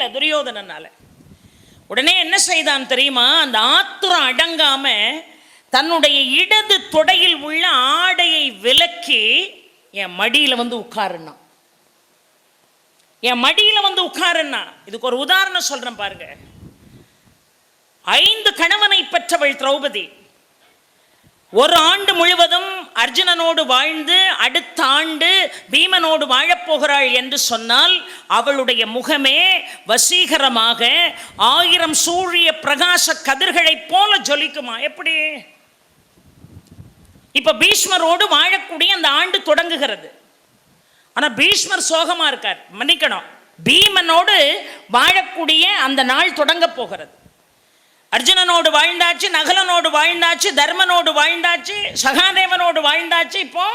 முடியல துரியோதனனால். உடனே என்ன செய்தான் தெரியுமா? அந்த ஆத்துரம் அடங்காம தன்னுடைய இடது தொடையில் உள்ள ஆடையை விலக்கி என் மடியில வந்து உட்காருன்னா. என் மடியில வந்து உட்காருன்னா. இதுக்கு ஒரு உதாரணம் சொல்றேன் பாருங்க. ஐந்து கணவனை பெற்றவள் திரௌபதி. ஒரு ஆண்டு முழுவதும் அர்ஜுனனோடு வாழ்ந்து அடுத்த ஆண்டு பீமனோடு வாழப்போகிறாள் என்று சொன்னால் அவளுடைய முகமே வசீகரமாக ஆயிரம் சூழிய பிரகாச கதிர்களைப் போல ஜொலிக்குமா? எப்படி? இப்ப பீஷ்மரோடு வாழக்கூடிய அந்த ஆண்டு தொடங்குகிறது. ஆனா பீஷ்மர் சோகமா இருக்கார். மன்னிக்கணும். பீமனோடு வாழக்கூடிய அந்த நாள் தொடங்க போகிறது. அர்ஜுனனோடு வாழ்ந்தாச்சு நகலனோடு வாழ்ந்தாச்சு தர்மனோடு வாழ்ந்தாச்சு சகாதேவனோடு வாழ்ந்தாச்சு. இப்போ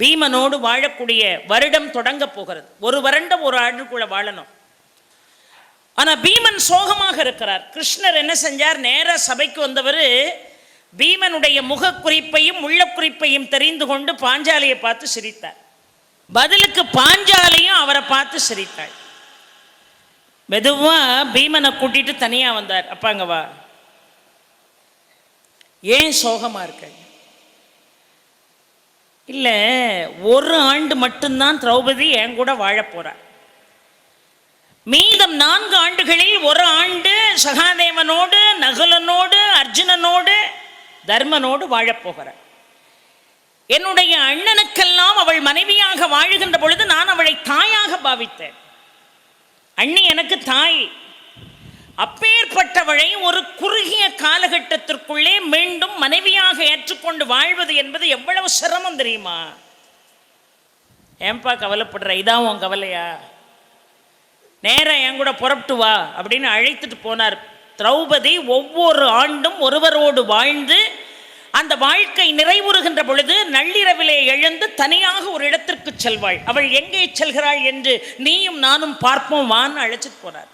பீமனோடு வாழக்கூடிய வருடம் தொடங்க போகிறது. ஒரு வருடம் ஒரு ஆண்டுக்குள்ள வாழணும். ஆனா பீமன் சோகமாக இருக்கிறார். கிருஷ்ணர் என்ன செஞ்சார்? நேர சபைக்கு வந்தவர் பீமனுடைய முகக்குறிப்பையும் உள்ள குறிப்பையும் தெரிந்து கொண்டு பாஞ்சாலியை பார்த்து சிரித்தார். பதிலுக்கு பாஞ்சாலியும் அவரை பார்த்து சிரித்தாள் மெதுவாக பீமனை கூட்டிட்டு தனியாக வந்தார். அப்பாங்க வா. ஏன் சோகமாக இருக்க? இல்லை ஒரு ஆண்டு மட்டும்தான் திரௌபதி என் கூட வாழப் போகிறார் மீதம் நான்கு ஆண்டுகளில் ஒரு ஆண்டு சகாதேவனோடு நகுலனோடு அர்ஜுனனோடு தர்மனோடு வாழப்போகிறார் என்னுடைய அண்ணனுக்கெல்லாம் அவள் மனைவியாக வாழுகின்ற பொழுது நான் அவளை தாயாக பாவித்தேன். அண்ணி எனக்கு தாய். அப்பேற்பட்டவளை ஒரு குறுகிய காலகட்டத்திற்குள்ளே மீண்டும் மனைவியாக ஏற்றுக்கொண்டு வாழ்வது என்பது எவ்வளவு சிரமம் தெரியுமா? ஏன்பா கவலைப்படுற? இதான் உன் கவலையா? நேரா என் கூட புறப்பட்டு வா அப்படின்னு அழைத்துட்டு போனார். திரௌபதி ஒவ்வொரு ஆண்டும் ஒருவரோடு வாழ்ந்து அந்த வாழ்க்கை நிறைவுறுகின்ற பொழுது நள்ளிரவிலே எழுந்து தனியாக ஒரு இடத்தில் செல்வாள் அவள் எங்கே செல்கிறாள் என்று நீயும் நானும் பார்ப்போம் வான்னு அழைச்சிட்டு போறார்.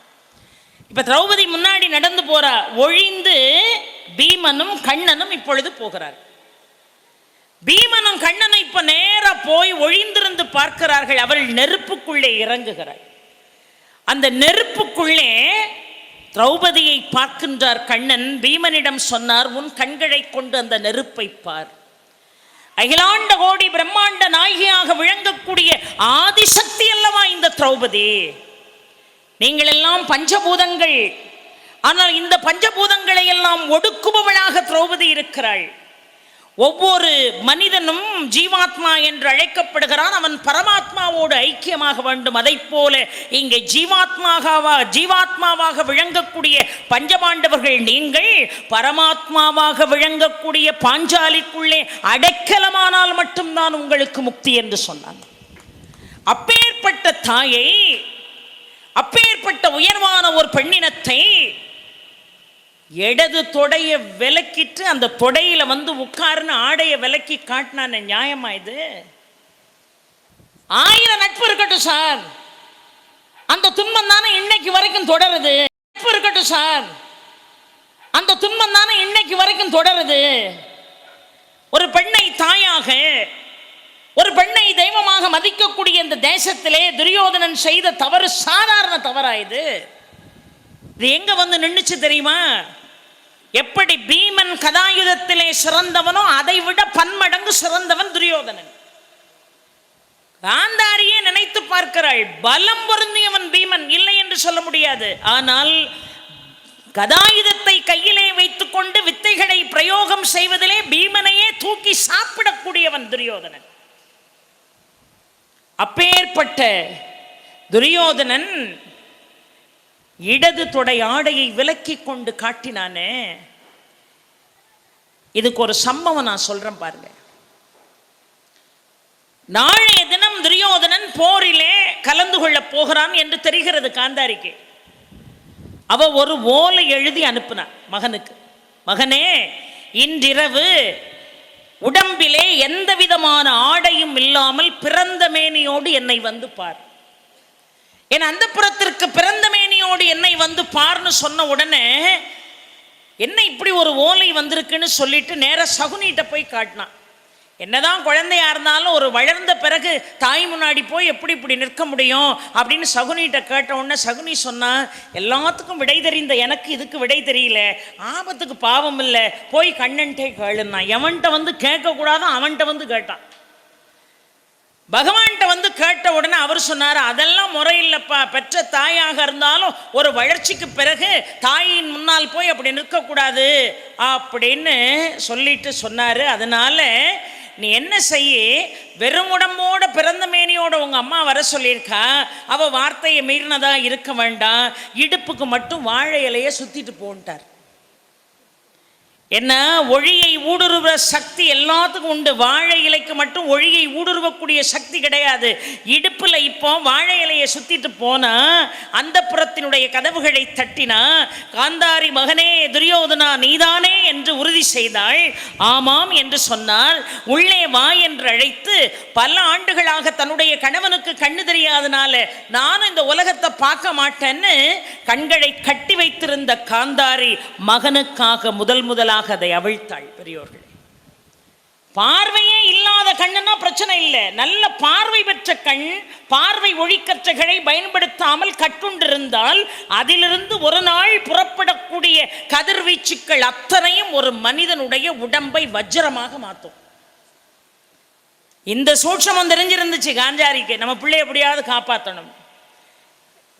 இப்ப திரௌபதி முன்னாடி நடந்து போறா ஒழிந்து பீமனும் கண்ணனும் இப்பொழுது போகிறார். பீமனும் கண்ணனும் இப்போ நேரா போய் ஒழிந்திருந்து பார்க்கிறார்கள் அவள் நெருப்புக்குள்ளே இறங்குகிறாள். அந்த நெருப்புக்குள்ளே திரௌபதியை பார்க்கின்றார் கண்ணன். பீமனிடம் சொன்னார் உன் கண்களை கொண்டு அந்த நெருப்பை பார். அகிலாண்ட கோடி பிரம்மாண்ட நாயகியாக விளங்கக்கூடிய ஆதிசக்தி அல்லவா இந்த திரௌபதி? நீங்கள் எல்லாம் பஞ்சபூதங்கள். ஆனால் இந்த பஞ்சபூதங்களை எல்லாம் ஒடுக்குபவளாக திரௌபதி இருக்கிறாள். ஒவ்வொரு மனிதனும் ஜீவாத்மா என்று அழைக்கப்படுகிறான். அவன் பரமாத்மாவோடு ஐக்கியமாக வேண்டும். அதைப் போல இங்கே ஜீவாத்மாகவா ஜீவாத்மாவாக விளங்கக்கூடிய பஞ்சபாண்டவர்கள் நீங்கள் பரமாத்மாவாக விளங்கக்கூடிய பாஞ்சாலிக்குள்ளே அடைக்கலமானால் மட்டும்தான் உங்களுக்கு முக்தி என்று சொன்னான் அப்பேற்பட்ட தாயை அப்பேற்பட்ட உயர்வான ஒரு பெண்ணினத்தை இடது தொடையை விலக்கிட்டு அந்த தொடையில வந்து உட்காருன்னு ஆடையை விலக்கி காட்டினான நியாயமா இது? ஆயிரம் நட்பு இருக்கட்டும் சார். அந்த துன்பம் தானே இன்னைக்கு வரைக்கும் தொடருது. நட்பு இருக்கட்டும் சார். அந்த துன்பம் தானே இன்னைக்கு வரைக்கும் தொடருது. ஒரு பெண்ணை தாயாக ஒரு பெண்ணை தெய்வமாக மதிக்கக்கூடிய இந்த தேசத்திலே துரியோதனன் செய்த தவறு சாதாரண தவறாயுது இது? இது எங்க வந்து நின்றுச்சு தெரியுமா? எப்படி பீமன் கதாயுதத்திலே சிறந்தவனோ அதை விட பன்மடங்கு சிறந்தவன் துரியோதனன். காந்தாரியே நினைத்து பார்க்கிறாள் பலம் பொருந்தியவன் பீமன் இல்லை என்று சொல்ல முடியாது. ஆனால் கதாயுதத்தை கையிலே வைத்துக்கொண்டு வித்தைகளை பிரயோகம் செய்வதிலே பீமனையே தூக்கி சாப்பிடக்கூடியவன் துரியோதனன். அப்பேற்பட்ட துரியோதனன் இடது தொடை ஆடையை விலக்கி கொண்டு காட்டினானே. இதுக்கு ஒரு சம்பவம் நான் சொல்றேன் பாருங்க. நாளைய தினம் துரியோதனன் போரிலே கலந்து கொள்ள போகிறான் என்று தெரிகிறது காந்தாரிக்கு. அவ ஒரு ஓலை எழுதி அனுப்புனான் மகனுக்கு. மகனே இன்றிரவு உடம்பிலே எந்த விதமான ஆடையும் இல்லாமல் பிறந்த மேனியோடு என்னை வந்து பார். என் அந்த புறத்திற்கு பிறந்த மேனியோடு என்னை வந்து பார்னு சொன்ன உடனே என்ன இப்படி ஒரு ஓலை வந்திருக்குன்னு சொல்லிட்டு நேர சகுனிட்ட போய் காட்டினான் என்னதான் குழந்தையா இருந்தாலும் ஒரு வளர்ந்த பிறகு தாய் முன்னாடி போய் எப்படி இப்படி நிற்க முடியும்? அப்படின்னு சகுனிகிட்ட கேட்ட உடனே சகுனி சொன்னா எல்லாத்துக்கும் விடை தெரிந்த எனக்கு இதுக்கு விடை தெரியல. ஆபத்துக்கு பாவம் இல்லை. போய் கண்ணன்ட்டே கேளுன்னா. எவன்கிட்ட வந்து கேட்கக்கூடாதோ அவன்கிட்ட வந்து கேட்டான். பகவான்கிட்ட வந்து கேட்ட உடனே அவர் சொன்னார் அதெல்லாம் முறையில்லைப்பா. பெற்ற தாயாக இருந்தாலும் ஒரு வளர்ச்சிக்கு பிறகு தாயின் முன்னால் போய் அப்படி நிற்கக்கூடாது. அப்படின்னு சொல்லிட்டு சொன்னார். அதனால நீ என்ன செய்ய? வெறும் உடம்போட பிறந்த மேனியோட உங்கள் அம்மா வர சொல்லியிருக்கா? அவள் வார்த்தையை மீறினதாக இருக்க வேண்டாம். இடுப்புக்கு மட்டும் வாழை இலையை சுற்றிட்டு போன்ட்டார். என்ன? ஒழியை ஊடுருவ சக்தி எல்லாத்துக்கும் உண்டு. வாழை இலைக்கு மட்டும் ஒழியை ஊடுருவக்கூடிய சக்தி கிடையாது. இடுப்புல இப்போ வாழை இலையை சுத்திட்டு போனா அந்த புறத்தினுடைய கதவுகளை தட்டினா காந்தாரி மகனே துரியோதனா நீதானே என்று உறுதி செய்தாள். ஆமாம் என்று சொன்னால் உள்ளே வா என்று அழைத்து பல ஆண்டுகளாக தன்னுடைய கணவனுக்கு கண்ணு தெரியாதனால நானும் இந்த உலகத்தை பார்க்க மாட்டேன்னு கண்களை கட்டி வைத்திருந்த காந்தாரி மகனுக்காக முதல் முதலாக அதை அவிழ்த்தாள் பெரியோர்கள். பார்வையே இல்லாத கண்ணுன்னா பிரச்சனை இல்லை. நல்ல பார்வை பெற்ற கண் பார்வை ஒழிக்கற்றகளை பயன்படுத்தாமல் கட்டுண்டிருந்தால் அதிலிருந்து ஒரு நாள் புறப்படக்கூடிய கதிர்வீச்சுக்கள் அத்தனையும் ஒரு மனிதனுடைய உடம்பை வஜ்ரமாக மாற்றும் இந்த சூட்சமம் தெரிஞ்சிருந்துச்சு காஞ்சாரிக்கு. நம்ம பிள்ளை எப்படியாவது காப்பாற்றணும்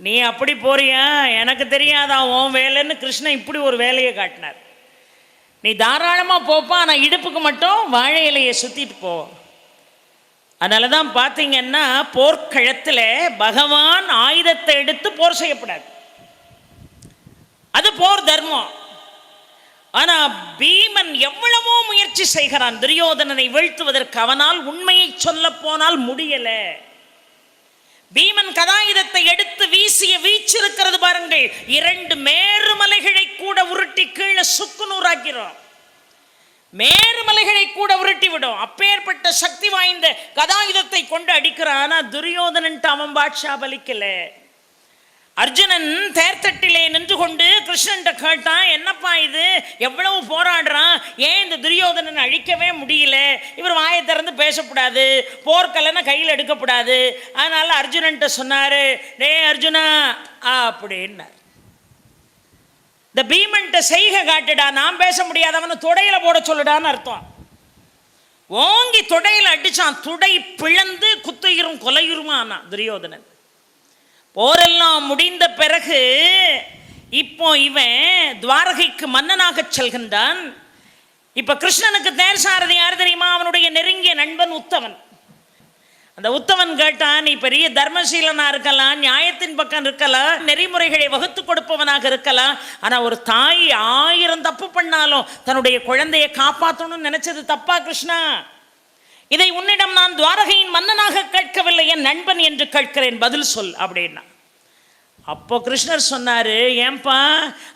நீ அப்படி போறியா? எனக்கு தெரியாதா உன் வேலைன்னு கிருஷ்ணன் இப்படி ஒரு வேலையை காட்டினார். நீ தாராளமாக போப்பா ஆனால் இடுப்புக்கு மட்டும் வாழை இலையை சுற்றிட்டு போ. அதனால தான் பார்த்தீங்கன்னா போர்க்களத்தில் பகவான் ஆயுதத்தை எடுத்து போர் செய்யப்படாது அது போர் தர்மம். ஆனால் பீமன் எவ்வளவோ முயற்சி செய்கிறான் துரியோதனனை வீழ்த்துவதற்கு அவனால் உண்மையை சொல்ல போனால் முடியலை. பீமன் கதாயுதத்தை எடுத்து வீசிய வீச்சு இருக்கிறது பாருங்கள். இரண்டு மேருமலைகளை கூட உருட்டி கீழே சுக்குநூறாக்கிறோம் மேருமலைகளை கூட உருட்டி விடும். அப்பேற்பட்ட சக்தி வாய்ந்த கதாயுதத்தை கொண்டு அடிக்கிறான். ஆனா துரியோதனன் அவன் பாட்ஷா பலிக்கல. அர்ஜுனன் தேர்தட்டிலே நின்று கொண்டு கிருஷ்ணன்ட்ட கேட்டான் என்னப்பா இது? எவ்வளவு போராடுறான்? ஏன் இந்த துரியோதனன் அழிக்கவே முடியல? இவர் வாயை திறந்து பேசக்கூடாது போர்க்கலனை கையில் எடுக்கக்கூடாது அதனால அர்ஜுனன்ட்ட சொன்னாரு டே அர்ஜுனா அப்படின்னார். இந்த பீமன்ட்ட செய்கை காட்டுடா நான் பேச முடியாதவனை தொடையில போட சொல்லுடான்னு அர்த்தம். ஓங்கி தொடையில் அடிச்சான் துடை பிளந்து குத்துயிரும் கொலையுருமா ஆனான் துரியோதனன். போரெல்லாம் முடிந்த பிறகு இப்போ இவன் துவாரகைக்கு மன்னனாக செல்கின்றான். இப்போ கிருஷ்ணனுக்கு தேர் சாரதி யார் தெரியுமா? அவனுடைய நெருங்கிய நண்பன் உத்தவன் அந்த உத்தவன் கேட்டான் நீ பெரிய தர்மசீலனா இருக்கலாம் நியாயத்தின் பக்கம் இருக்கலாம் நெறிமுறைகளை வகுத்து கொடுப்பவனாக இருக்கலாம். ஆனால் ஒரு தாய் ஆயிரம் தப்பு பண்ணாலும் தன்னுடைய குழந்தையை காப்பாற்றணும்னு நினச்சது தப்பா கிருஷ்ணா? இதை உன்னிடம் நான் துவாரகையின் மன்னனாக கேட்கவில்லை என் நண்பன் என்று கேட்கிறேன் பதில் சொல் அப்படின்னா. அப்போ கிருஷ்ணர் சொன்னார் ஏன்பா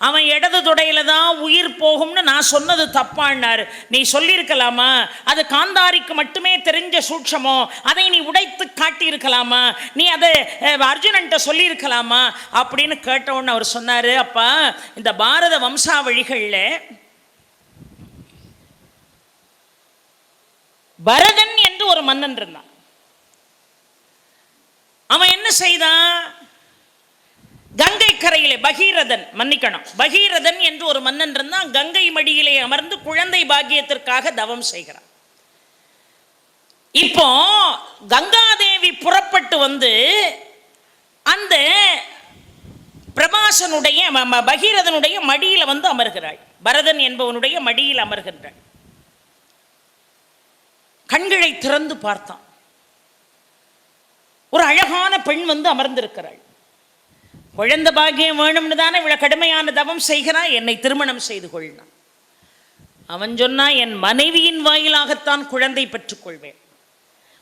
அவன் இடது துடையில தான் உயிர் போகும்னு நான் சொன்னது தப்பான்னார். நீ சொல்லியிருக்கலாமா? அது காந்தாரிக்கு மட்டுமே தெரிஞ்ச சூட்சமோ? அதை நீ உடைத்து காட்டியிருக்கலாமா? நீ அதை அர்ஜுனன்ட்ட சொல்லியிருக்கலாமா? அப்படின்னு கேட்ட அவர் சொன்னார் அப்பா இந்த பாரத வம்சாவழிகளில் பரதன் என்று ஒரு மன்னன் இருந்தான். அவன் என்ன செய்தான்? கங்கை கரையிலே பகீரதன் மன்னிக்கணும் பகீரதன் என்று ஒரு மன்னன் இருந்தான். கங்கை மடியிலே அமர்ந்து குழந்தை பாக்கியத்திற்காக தவம் செய்கிறான். இப்போ கங்காதேவி புறப்பட்டு வந்து அந்த பிரபாசனுடைய பகீரதனுடைய மடியில வந்து அமர்கிறாள். பரதன் என்பவனுடைய மடியில் அமர்கின்றாள். கண்களை திறந்து பார்த்தான். ஒரு அழகான பெண் வந்து அமர்ந்திருக்கிறாள். குழந்தை பாக்கியம் வேணும்னு தானே இவ்வளோ கடுமையான தவம் செய்கிறான் என்னை திருமணம் செய்து கொள்ளான் அவன் சொன்னா என் மனைவியின் வாயிலாகத்தான் குழந்தை பெற்றுக்கொள்வேன்.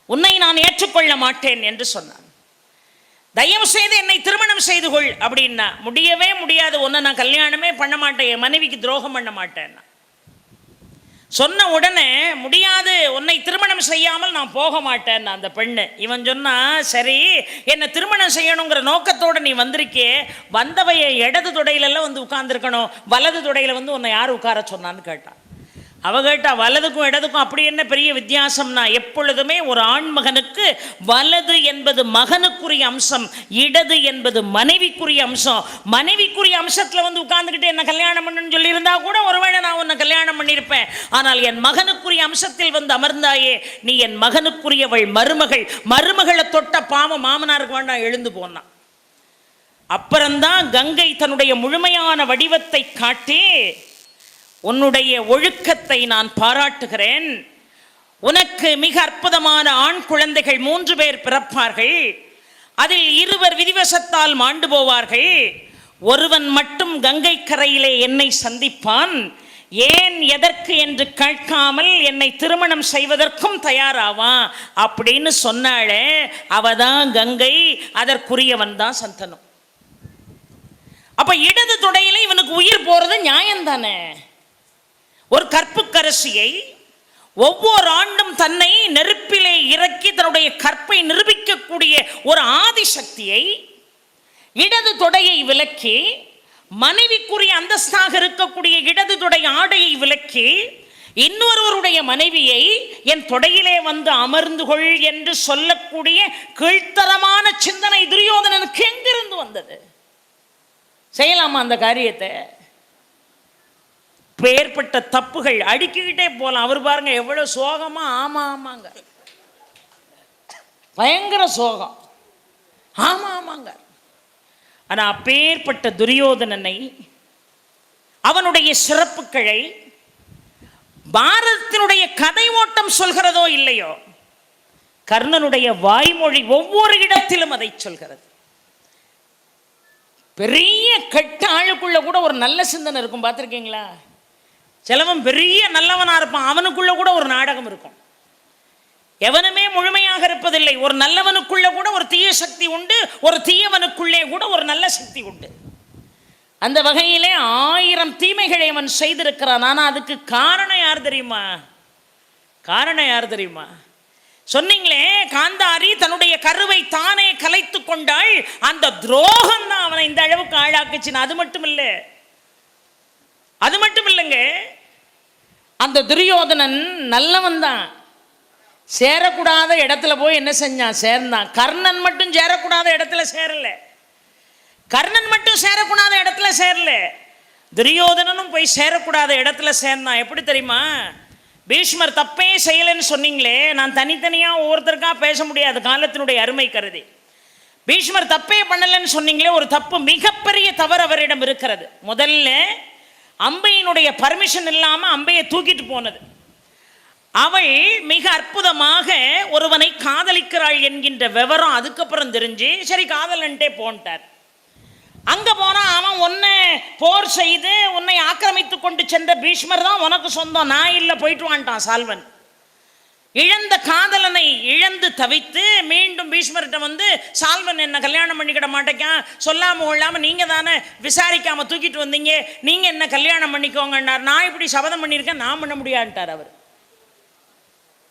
உன்னை நான் ஏற்றுக்கொள்ள மாட்டேன் என்று சொன்னான். தயவு செய்து என்னை திருமணம் செய்து கொள் அப்படின்னா முடியவே முடியாது. ஒன்று நான் கல்யாணமே பண்ண மாட்டேன். என் மனைவிக்கு துரோகம் பண்ண மாட்டேன்னா. சொன்ன உடனே முடியாது உன்னை திருமணம் செய்யாமல் நான் போக மாட்டேன் அந்த பெண்ணு. இவன் சொன்னா சரி என்னை திருமணம் செய்யணுங்கிற நோக்கத்தோடு நீ வந்திருக்கே வந்தவைய இடது துடையிலெல்லாம் வந்து உட்கார்ந்துருக்கணும் வலது துடையில் வந்து உன்னை யார் உட்கார சொன்னான்னு கேட்டான் அவகிட்ட வலதுக்கும் இடதுக்கும் அப்படி என்ன பெரிய வித்தியாசம்னா எப்பொழுதுமே ஒரு ஆண்மகனுக்கு வலது என்பது மகனுக்குரிய அம்சம் இடது என்பது மனைவிக்குரிய அம்சம். மனைவிக்குரிய அம்சத்தில் வந்து உட்கார்ந்துக்கிட்டு என்ன கல்யாணம் பண்ணுன்னு சொல்லியிருந்தா கூட ஒருவேளை நான் உன்னை கல்யாணம் பண்ணியிருப்பேன். ஆனால் என் மகனுக்குரிய அம்சத்தில் வந்து அமர்ந்தாயே நீ என் மகனுக்குரியவள் மருமகள். மருமகளை தொட்ட பாவம் மாமனாருக்கு வேண்டாம் எழுந்து போனான். அப்புறம்தான் கங்கை தன்னுடைய முழுமையான வடிவத்தை காட்டி உன்னுடைய ஒழுக்கத்தை நான் பாராட்டுகிறேன். உனக்கு மிக அற்புதமான ஆண் குழந்தைகள் மூன்று பேர் பிறப்பார்கள். அதில் இருவர் விதிவசத்தால் மாண்டு போவார்கள். ஒருவன் மட்டும் கங்கை கரையிலே என்னை சந்திப்பான். ஏன் எதற்கு என்று கேட்காமல் என்னை திருமணம் செய்வதற்கும் தயாராவான் அப்படின்னு சொன்னாளே அவதான் கங்கை அதற்குரியவன் தான் சந்தனம் அப்ப இடது தொடையில இவனுக்கு உயிர் போறது நியாயம் தானே ஒரு கற்புக்கரசியை ஒவ்வொரு ஆண்டும் தன்னை நெருப்பிலே இறக்கி தன்னுடைய கற்பை நிரூபிக்கக்கூடிய ஒரு ஆதிசக்தியை இடது தொடையை விலக்கி மனைவிக்குரிய அந்தஸ்தாக இருக்கக்கூடிய இடது தொடை ஆடையை விலக்கி இன்னொருவருடைய மனைவியை என் தொடையிலே வந்து அமர்ந்து கொள் என்று சொல்லக்கூடிய கீழ்த்தரமான சிந்தனை துரியோதனனுக்கு எங்கிருந்து வந்தது? செய்யலாமா அந்த காரியத்தை? பேர்பட்ட தப்புகள் அடுக்கிக்கிட்டே போகலாம் அவர் பாருங்க எவ்வளவு சோகமா? ஆமா ஆமாங்க. பயங்கர சோகம். ஆமா ஆமாங்க. ஆனா அப்பேற்பட்ட துரியோதனனை அவனுடைய சிறப்புகளை பாரதத்தினுடைய கதை ஓட்டம் சொல்கிறதோ இல்லையோ கர்ணனுடைய வாய்மொழி ஒவ்வொரு இடத்திலும் அதை சொல்கிறது. பெரிய கட்ட ஆளுக்குள்ள கூட ஒரு நல்ல சிந்தனை இருக்கும். பார்த்துருக்கீங்களா? சிலவன் பெரிய நல்லவனாக இருப்பான். அவனுக்குள்ளே கூட ஒரு நாடகம் இருக்கும். எவனுமே முழுமையாக இருப்பதில்லை. ஒரு நல்லவனுக்குள்ளே கூட ஒரு தீய சக்தி உண்டு. ஒரு தீயவனுக்குள்ளே கூட ஒரு நல்ல சக்தி உண்டு. அந்த வகையிலே ஆயிரம் தீமைகளை அவன் செய்திருக்கிறான். ஆனால் அதுக்கு காரணம் யார் தெரியுமா? காரணம் யார் தெரியுமா? சொன்னீங்களே காந்தாரி தன்னுடைய கருவை தானே கலைத்து கொண்டாள். அந்த துரோகம் தான் அவனை இந்த அளவுக்கு ஆளாக்குச்சுன்னு. அது மட்டும் இல்லை. அது மட்டும் இல்லைங்க. அந்த துரியோதனன் நல்லவன் தான். சேரக்கூடாத இடத்துல போய் என்ன செஞ்சான்? சேர்ந்தான். கர்ணன் மட்டும் சேரக்கூடாத இடத்துல சேரல. கர்ணன் மட்டும் சேரக்கூடாத இடத்துல சேரல. துரியோதனனும் போய் சேரக்கூடாத இடத்துல சேர்ந்தான். எப்படி தெரியுமா? பீஷ்மர் தப்பே செய்யலைன்னு சொன்னீங்களே. நான் தனித்தனியாக ஒவ்வொருத்தருக்காக பேச முடியாது. காலத்தினுடைய அருமை கருதி. பீஷ்மர் தப்பே பண்ணலைன்னு சொன்னீங்களே ஒரு தப்பு மிகப்பெரிய தவறு அவரிடம் இருக்கிறது. முதல்ல அம்பையினுடைய பர்மிஷன் இல்லாமல் அம்பையை தூக்கிட்டு போனது. அவள் மிக அற்புதமாக ஒருவனை காதலிக்கிறாள் என்கின்ற விவரம் அதுக்கப்புறம் தெரிஞ்சு சரி காதலன்ட்டே போன்ட்டார். அங்கே போனால் அவன் உன்னை போர் செய்து உன்னை ஆக்கிரமித்து கொண்டு சென்ற பீஷ்மர் தான் உனக்கு சொந்தம். நான் இல்லை போயிட்டு வான்ட்டான் சால்வன். இழந்த காதலனை இழந்து தவித்து மீண்டும் பீஷ்மர்கிட்ட வந்து சால்வன் என்ன கல்யாணம் பண்ணிக்கிட மாட்டேக்கான் சொல்லாம கொள்ளாமல் நீங்கள் தானே விசாரிக்காமல் தூக்கிட்டு வந்தீங்க. நீங்கள் என்ன கல்யாணம் பண்ணிக்கோங்கன்னார். நான் இப்படி சபதம் பண்ணியிருக்கேன். நான் பண்ண முடியான்ட்டார் அவர்.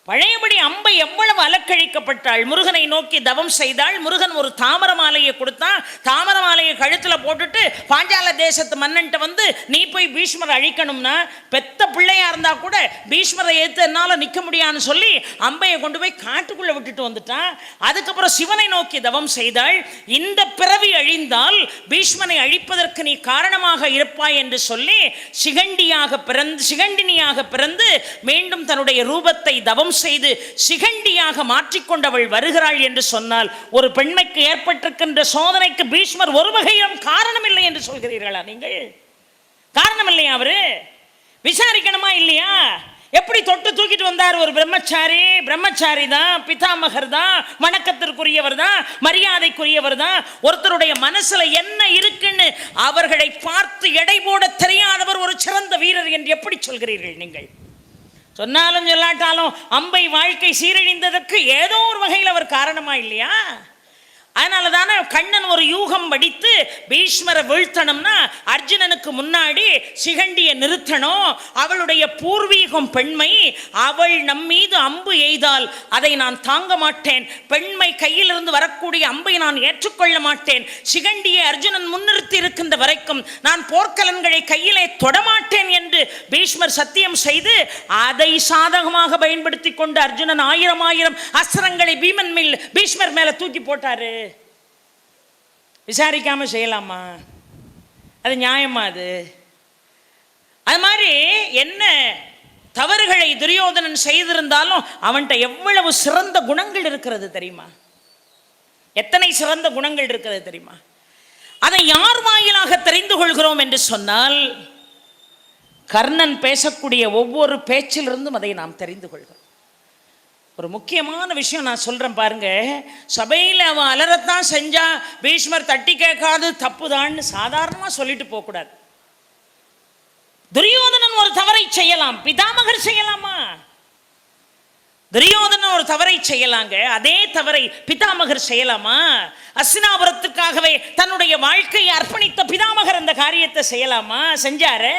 பழையபடி அம்பை எவ்வளவு அலக்கழிக்கப்பட்டாள்? முருகனை நோக்கி தவம் செய்தாள். முருகன் ஒரு தாமர மாலையை கொடுத்தான். தாமர மாலையை கழுத்துல போட்டுட்டு பாஞ்சால தேசத்து மன்னன்ட்ட வந்து நீ போய் பீஷ்மரை அழிக்கணும்னா பெத்த பிள்ளையா இருந்தா கூட பீஷ்மரை ஏத்து என்னால நிக்க முடியான்னு சொல்லி அம்பையை கொண்டு போய் காட்டுக்குள்ள விட்டுட்டு வந்துட்டான். அதுக்கப்புறம் சிவனை நோக்கி தவம் செய்தாள். இந்த பிறவி அழிந்தால் பீஷ்மனை அழிப்பதற்கு நீ காரணமாக இருப்பாய் என்று சொல்லி சிகண்டியாக பிறந்து சிகண்டினியாக பிறந்து மீண்டும் தன்னுடைய ரூபத்தை தவம் செய்து சிகண்டியாக மாற்றிக்கொண்டவள் வருகிறாள் என்று சொன்னால் ஒரு பெண்மைக்கு ஏற்பட்டிருக்கின்ற சோதனைக்கு பீஷ்மர் ஒரு வகையிலும் காரணம் இல்லை என்று சொல்கிறீர்களா நீங்கள்? காரணம் இல்லையா அவரு? விசாரிக்கணுமா இல்லையா? எப்படி தொட்டு தூக்கிட்டு வந்தார் ஒரு பிரம்மச்சாரி? பிரம்மச்சாரி தான் பிதாமகர் தான் வணக்கத்திற்குரியவர் தான் மரியாதைக்குரியவர் தான் ஒருத்தருடைய மனசுல என்ன இருக்குன்னு அவர்களை பார்த்து எடை போட தெரியாதவர் ஒரு சிறந்த வீரர் என்று எப்படி சொல்கிறீர்கள் நீங்கள்? சொன்னாலும் சொல்லாட்டாலும் அம்பை வாழ்க்கை சீரழிந்ததற்கு ஏதோ ஒரு வகையில் அவர் காரணமா இல்லையா? அதனால தானே கண்ணன் ஒரு யூகம் வடித்து பீஷ்மரை வீழ்த்தணும்னா அர்ஜுனனுக்கு முன்னாடி சிகண்டியை நிறுத்தணும். அவளுடைய பூர்வீகம் பெண்மை அவள் நம்மீது அம்பு எய்தால் அதை நான் தாங்க மாட்டேன். பெண்மை கையிலிருந்து வரக்கூடிய அம்பை நான் ஏற்றுக்கொள்ள மாட்டேன். சிகண்டியை அர்ஜுனன் முன்னிறுத்தி இருக்கின்ற வரைக்கும் நான் போர்க்கலன்களை கையிலே தொடமாட்டேன் என்று பீஷ்மர் சத்தியம் செய்து அதை சாதகமாக பயன்படுத்தி கொண்டு அர்ஜுனன் ஆயிரம் ஆயிரம் அஸ்திரங்களை பீமன் மேல் பீஷ்மர் மேலே தூக்கி போட்டாரு. விசாரிக்காமல் செய்யலாமா? அது நியாயமா அது? அது மாதிரி என்ன தவறுகளை துரியோதனன் செய்திருந்தாலும் அவன்கிட்ட எவ்வளவு சிறந்த குணங்கள் இருக்கிறது தெரியுமா? எத்தனை சிறந்த குணங்கள் இருக்கிறது தெரியுமா? அதை யார் வாயிலாக தெரிந்து கொள்கிறோம் என்று சொன்னால் கர்ணன் பேசக்கூடிய ஒவ்வொரு பேச்சிலிருந்தும் அதை நாம் தெரிந்து கொள்கிறோம். ஒரு முக்கியமான விஷயம் நான் சொல்கிறேன் பாருங்க. சபையில் அவன் அலறத்தான் செஞ்சா பீஷ்மர் தட்டி கேட்காது தப்புதான்னு சாதாரணமாக சொல்லிட்டு போகக்கூடாது. துரியோதனன் ஒரு தவறை செய்யலாம் பிதாமகர் செய்யலாமா? துரியோதனன் ஒரு தவறை செய்யலாங்க அதே தவறை பிதாமகர் செய்யலாமா? அஸ்தினாபுரத்துக்காகவே தன்னுடைய வாழ்க்கையை அர்ப்பணித்த பிதாமகர் அந்த காரியத்தை செய்யலாமா? செஞ்சாரே?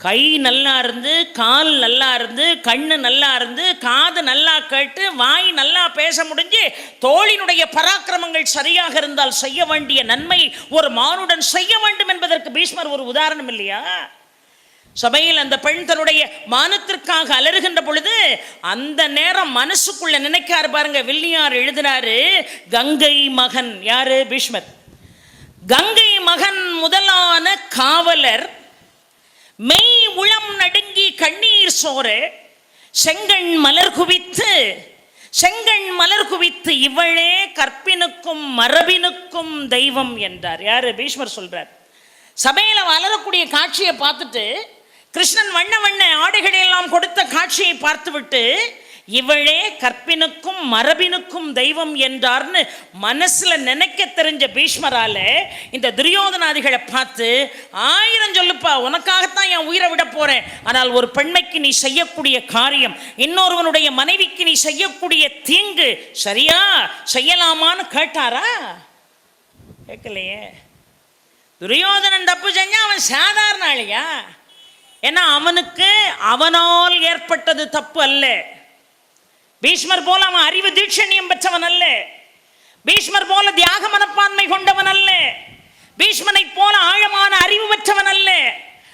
கை நல்லா இருந்து கால் நல்லா இருந்து கண்ணு நல்லா இருந்து காது நல்லா கேட்டு வாய் நல்லா பேச முடிஞ்சு தோளினுடைய பராக்கிரமங்கள் சரியாக இருந்தால் செய்ய வேண்டிய நன்மை ஒரு மானுடன் செய்ய வேண்டும் என்பதற்கு பீஷ்மர் ஒரு உதாரணம் இல்லையா? சபையில் அந்த பெண் தன்னுடைய மானத்திற்காக அலறுகின்ற பொழுது அந்த நேரம் மனசுக்குள்ள நினைக்காரு பாருங்க வில்லியார் எழுதினாரு கங்கை மகன். யாரு? பீஷ்மர். கங்கை மகன் முதலான காவலர் மெய் உளம் நடுங்கி கண்ணீர் சோறு செங்கண் மலர் குவித்து செங்கண் மலர் குவித்து இவளே கற்பினுக்கும் மரபினுக்கும் தெய்வம் என்றார். யாரு? பீஷ்மர் சொல்றார். சபையில் வளரக்கூடிய காட்சியை பார்த்துட்டு கிருஷ்ணன் வண்ண வண்ண ஆடைகளை எல்லாம் கொடுத்த காட்சியை பார்த்துவிட்டு இவளே கற்பினுக்கும் மரபினுக்கும் தெய்வம் என்றார்னு மனசுல நினைக்க தெரிஞ்ச பீஷ்மரால இந்த துரியோதனாதிகளை பார்த்து ஆயிரம் சொல்லுப்பா உனக்காகத்தான் என் உயிரை விட போறேன். ஆனால் ஒரு பெண்மைக்கு நீ செய்யக்கூடிய காரியம் இன்னொருவனுடைய மனைவிக்கு நீ செய்யக்கூடிய தீங்கு சரியா? செய்யலாமான்னு கேட்டாரா? கேட்கலையே. துரியோதனன் தப்பு செஞ்சா அவன் சாதாரண ஆளியா? ஏன்னா அவனுக்கு அவனால் ஏற்பட்டது தப்பு அல்ல. பீஷ்மர் போல அவன் அறிவு தீட்சணியம் பெற்றவன் அல்ல. பீஷ்மர் போல தியாக மனப்பான்மை கொண்டவன் அல்ல. பீஷ்மனை போல ஆழமான அறிவு பெற்றவன் அல்ல.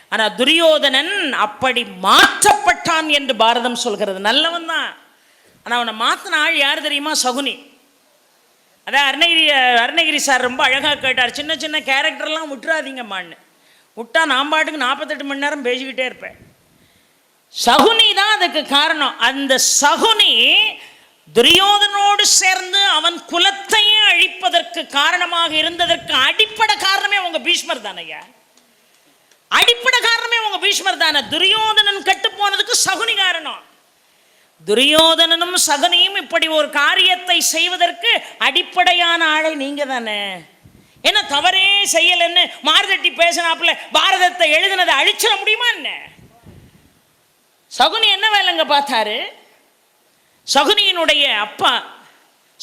ஆனா துரியோதனன் அப்படி மாற்றப்பட்டான் என்று பாரதம் சொல்கிறது. நல்லவன் தான். ஆனா அவனை மாத்தின ஆள் யார் தெரியுமா? சகுனி. அதான் அருணகிரி அருணகிரி சார் ரொம்ப அழகாக கேட்டார். சின்ன சின்ன கேரக்டர்லாம் விட்டுறாதீங்கம்மான்னு. விட்டா நான் பாட்டுக்கு நாற்பத்தெட்டு மணி நேரம் பேசிக்கிட்டே இருப்பேன். சகுனி தான் அதுக்கு காரணம். அந்த சகுனி துரியோதனோடு சேர்ந்து அவன் குலத்தையே அழிப்பதற்கு காரணமாக இருந்ததற்கு அடிப்படை காரணமே உங்க பீஷ்மர் தானையா அடிப்படை காரணமே உங்க பீஷ்மர் தானே. துரியோதனன் கட்டு போனதுக்கு சகுனி காரணம். துரியோதனனும் சகுனியும் இப்படி ஒரு காரியத்தை செய்வதற்கு அடிப்படையான ஆளை நீங்க தானே. என்ன தவறே செய்யலன்னு மார்தட்டி பேசினாப்புல பாரதத்தை எழுதினதை அழிச்சிட முடியுமா என்ன? சகுனி என்ன வேலைங்க பார்த்தாரு? சகுனியினுடைய அப்பா.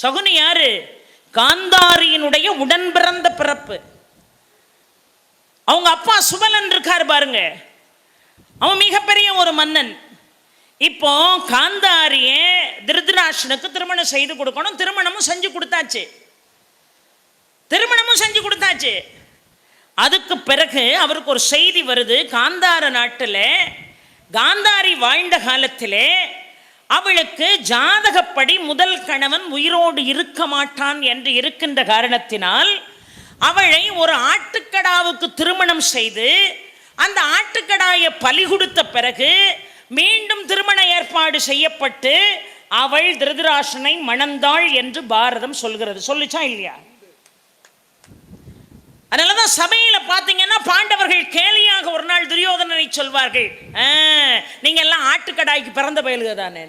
சகுனி யாரு? காந்தாரியினுடைய உடன் பிறந்த பிறப்பு. அவங்க அப்பா சுபலன் இருக்காரு பாருங்க. அவன் மிகப்பெரிய ஒரு மன்னன். இப்போ காந்தாரிய திருதராஷனுக்கு திருமணம் செய்து கொடுக்கணும். திருமணமும் செஞ்சு கொடுத்தாச்சு. திருமணமும் செஞ்சு கொடுத்தாச்சு. அதுக்கு பிறகு அவருக்கு ஒரு செய்தி வருது. காந்தார நாட்டில் காந்தாரி வாழ்ந்த காலத்திலே அவளுக்கு ஜாதகப்படி முதல் கணவன் உயிரோடு இருக்க மாட்டான் என்று இருக்கின்ற காரணத்தினால் அவளை ஒரு ஆட்டுக்கடாவுக்கு திருமணம் செய்து அந்த ஆட்டுக்கடாயை பலி கொடுத்த பிறகு மீண்டும் திருமண ஏற்பாடு செய்யப்பட்டு அவள் திருதராசனை மணந்தாள் என்று பாரதம் சொல்கிறது. சொல்லிச்சா இல்லையா? அதனால தான் சபையில் பார்த்தீங்கன்னா பாண்டவர்கள் கேலியாக ஒரு நாள் துரியோதனனை சொல்வார்கள். "ஆ, எல்லாம் ஆட்டுக்கடாய்க்கு பிறந்த பயலுக தானே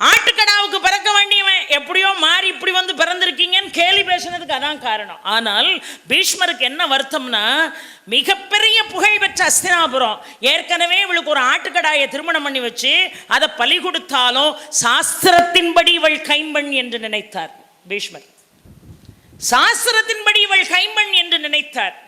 ஆட்டுக்கடாவுக்கு பிறக்க வேண்டியவன் எப்படியோ மாறி இப்படி வந்து பிறந்திருக்கீங்கன்னு கேலி பேசினதுக்கு பேசுனதுக்கு அதான் காரணம். ஆனால் பீஷ்மருக்கு என்ன வருத்தம்னா மிகப்பெரிய புகழ் பெற்ற அஸ்தினாபுரம். ஏற்கனவே இவளுக்கு ஒரு ஆட்டுக்கடாயை திருமணம் பண்ணி வச்சு அதை பலி கொடுத்தாலும் சாஸ்திரத்தின்படி இவள் கைம்பெண் என்று நினைத்தார் பீஷ்மர். சாஸ்திரத்தின்படி இவள் கைம்பெண் என்று நினைத்தார்.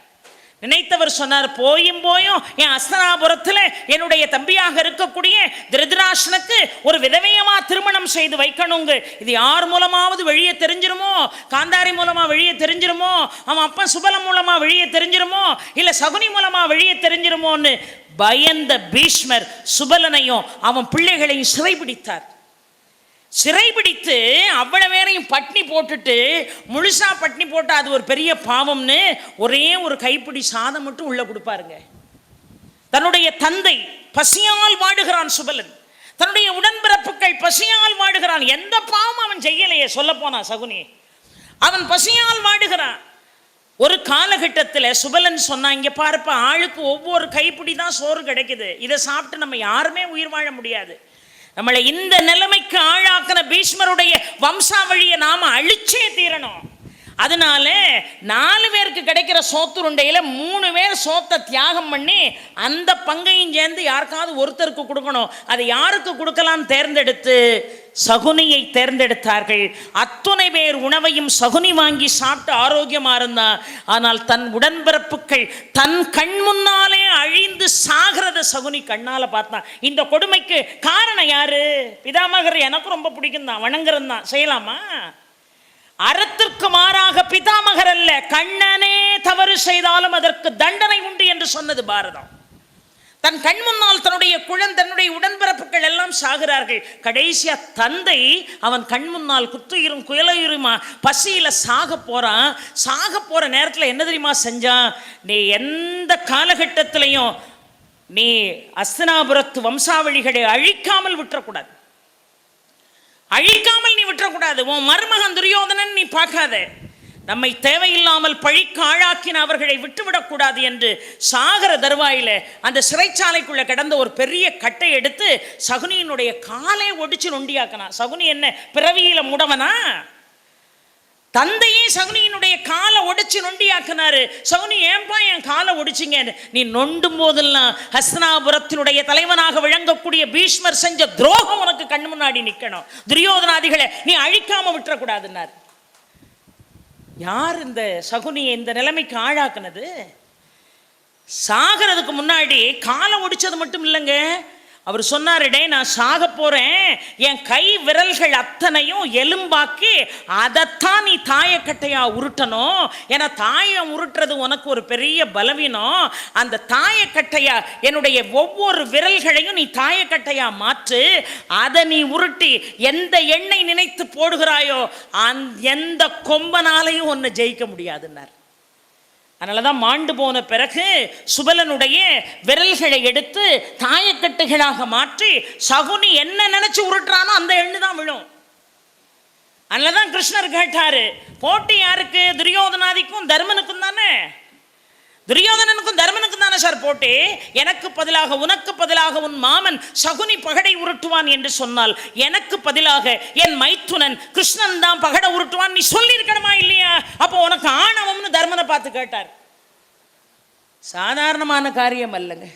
நினைத்தவர் சொன்னார் போயும் போயும் என் அஸ்தனாபுரத்தில் என்னுடைய தம்பியாக இருக்கக்கூடிய திருதராசனுக்கு ஒரு விதவையமா திருமணம் செய்து வைக்கணுங்க. இது யார் மூலமாவது வெளியே தெரிஞ்சிருமோ? காந்தாரி மூலமா வெளியே தெரிஞ்சிருமோ? அவன் அப்பா சுபலம் மூலமா வெளியே தெரிஞ்சிருமோ? இல்லை சகுனி மூலமா வெளியே தெரிஞ்சிருமோன்னு பயந்த பீஷ்மர் சுபலனையும் அவன் பிள்ளைகளையும் சிறைபிடித்தார். சிறைபிடித்து அவ்வளவு பேரையும் பட்னி போட்டுட்டு முழுசா பட்னி போட்டால் அது ஒரு பெரிய பாவம்னு ஒரே ஒரு கைப்பிடி சாதம் மட்டும் உள்ள கொடுப்பாருங்க. தன்னுடைய தந்தை பசியால் வாடுகிறான் சுபலன். தன்னுடைய உடன்பிறப்புகள் பசியால் வாடுகிறான். எந்த பாவம் அவன் செய்யலையே சொல்ல போனான் சகுனி. அவன் பசியால் வாடுகிறான். ஒரு காலகட்டத்தில் சுபலன் சொன்னான் இங்கே பாருப்பா ஆளுக்கு ஒவ்வொரு கைப்பிடி தான் சோறு கிடைக்குது. இதை சாப்பிட்டு நம்ம யாருமே உயிர் வாழ முடியாது. நம்மளை இந்த நிலைமைக்கு ஆளாக்கின பீஷ்மருடைய வம்சாவழியை நாம அழிச்சே தீரணும். அதனால நாலு பேருக்கு கிடைக்கிற சோத்துருண்டையில் மூணு பேர் சோத்தை தியாகம் பண்ணி அந்த பங்கையும் சேர்ந்து யாருக்காவது ஒருத்தருக்கு கொடுக்கணும். அதை யாருக்கு கொடுக்கலாம்னு தேர்ந்தெடுத்து சகுனியை தேர்ந்தெடுத்தார்கள். அத்துணை பேர் உணவையும் சகுனி வாங்கி சாப்பிட்டு ஆரோக்கியமா இருந்தா ஆனால் தன் உடன்பிறப்புகள் தன் கண் முன்னாலே அழிந்து சாகிறத சகுனி கண்ணால பார்த்தான் இந்த கொடுமைக்கு காரணம் யாரு? பிதாமகர் எனக்கு ரொம்ப பிடிக்கும் தான் வணங்குறது தான். செய்யலாமா? அறத்திற்கு மாறாக பிதாமகர் அல்ல கண்ணனே தவறு செய்தாலும் அதற்கு தண்டனை உண்டு என்று சொன்னது பாரதம். தன் கண் முன்னால் தன்னுடைய குழந்தை தன்னுடைய உடன்பிறப்புகள் எல்லாம் சாகிறார்கள். கடைசியா தந்தை அவன் கண் முன்னால் குத்துயிரும் குயலுயிருமா பசியில சாக போறான். சாக போற நேரத்தில் என்ன தெரியுமா செஞ்சான்? நீ எந்த காலகட்டத்திலையும் நீ அஸ்தனாபுரத்து வம்சாவழிகளை அழிக்காமல் விட்டுறக்கூடாது. அழிக்காமல் நீ விட்டுறக்கூடாது. உன் மருமகன் துரியோதனன் நீ பார்க்காத. நம்மை தேவையில்லாமல் பழிக்கு ஆளாக்கின அவர்களை விட்டுவிடக்கூடாது என்று சாகர தருவாயில் அந்த சிறைச்சாலைக்குள்ளே கிடந்த ஒரு பெரிய கட்டை எடுத்து சகுனியினுடைய காலை ஒடிச்சு நொண்டியாக்கினா. சகுனி என்ன பிறவியில முடவனா? தந்தையே சகுனியினுடைய காலை ஒடிச்சு நொண்டியாக்குனாரு. சகுனி ஏன்பா என் காலை ஒடிச்சிங்க நீ நொண்டும் போதெல்லாம் ஹஸ்தனாபுரத்தினுடைய தலைவனாக விளங்கக்கூடிய பீஷ்மர் செஞ்ச துரோகம் உனக்கு கண் முன்னாடி நிக்கணும். துரியோதனாதிகளை நீ அழிக்காம விட்டுறக்கூடாதுன்னாரு. யார் இந்த சகுனியை இந்த நிலைமைக்கு ஆளாக்குனது? சாகிறதுக்கு முன்னாடி காலை ஒடிச்சது மட்டும் இல்லைங்க. அவர் சொன்னாருடே நான் சாக போறேன். என் கை விரல்கள் அத்தனையும் எலும்பாக்கி அதைத்தான் நீ தாயக்கட்டையா உருட்டணும். ஏன்னா தாயம் உருட்டுறது உனக்கு ஒரு பெரிய பலவீனம். அந்த தாயக்கட்டையா என்னுடைய ஒவ்வொரு விரல்களையும் நீ தாயக்கட்டையா மாற்று. அதை நீ உருட்டி எந்த எண்ணெய் நினைத்து போடுகிறாயோ அந் எந்த கொம்பனாலையும் ஒன்று ஜெயிக்க முடியாதுன்னார். அதனால தான் மாண்டு போன பிறகு சுபலனுடைய விரல்களை எடுத்து தாயக்கட்டுகளாக மாற்றி சகுனி என்ன நினைச்சு உருட்டுறானோ அந்த எண்ணு தான் விழும். அதனால தான் கிருஷ்ணர் கேட்டாரு போட்டி யாருக்கு? துரியோதனாதிக்கும் தர்மனுக்கும் தானே? துரியோதனனுக்கும் தர்மனுக்கும் தானே சார் போட்டு? எனக்கு பதிலாக உனக்கு பதிலாக உன் மாமன் சகுனி பகடை உருட்டுவான் என்று சொன்னால் எனக்கு பதிலாக என் மைத்துனன் கிருஷ்ணன் தான் பகடை உருட்டுவான். நீ சொல்லியிருக்கணுமா இல்லையா? அப்போ உனக்கு ஆணவம்னு தர்மனை பார்த்து கேட்டார். சாதாரணமான காரியம் அல்லங்க.